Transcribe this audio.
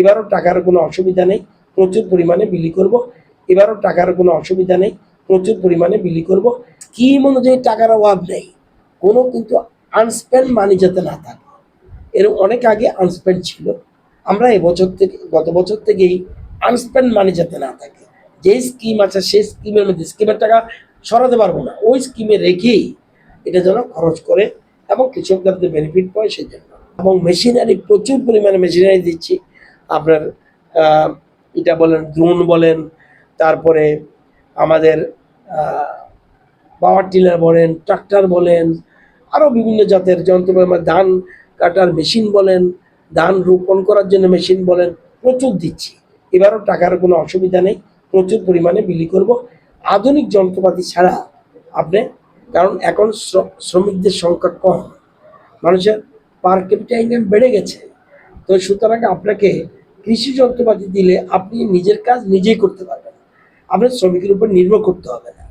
এবারও টাকার কোনো অসুবিধা নেই, প্রচুর পরিমাণে বিলি করব। এবারও টাকার কোনো অসুবিধা নেই, প্রচুর পরিমাণে বিলি করব। স্কিম অনুযায়ী টাকার অভাব নেই, কোনো কিন্তু আনস্পেন্ড মানি যাতে না থাকে। এর অনেক আগে আনস্পেন্ড ছিল। আমরা এবছর থেকে, গত বছর থেকেই আনস্পেন্ড মানি যাতে না থাকে। যে স্কিম আছে, সেই স্কিমের মধ্যে স্কিমের টাকা সরাতে পারব না। ওই স্কিমে রেখেই এটা যেন খরচ করে এবং কৃষকদের বেনিফিট পায় সেই জন্য এবং মেশিনারি প্রচুর পরিমাণে মেশিনারি দিচ্ছি। আপনার এটা বলেন ড্রোন বলেন, তারপরে আমাদের পাওয়ার টিলার বলেন ট্রাক্টর বলেন আরও বিভিন্ন জাতের যন্ত্র মানে ধান কাটার মেশিন বলেন, ধান রোপণ করার জন্য মেশিন বলেন, প্রচুর দিচ্ছি। এবারও টাকার কোনো অসুবিধা নেই, প্রচুর পরিমাণে বিলি করব। আধুনিক যন্ত্রপাতি ছাড়া আপনি, কারণ এখন শ্র- শ্রমিকদের সংখ্যা কম। মানুষের পার ইনকাম বেড়ে গেছে। তো সুতরাং আপনাকে কৃষি যন্ত্রপাতি দিলে আপনি নিজের কাজ নিজেই করতে পারবেন আপনার শ্রমিকের উপর নির্ভর করতে হবে না।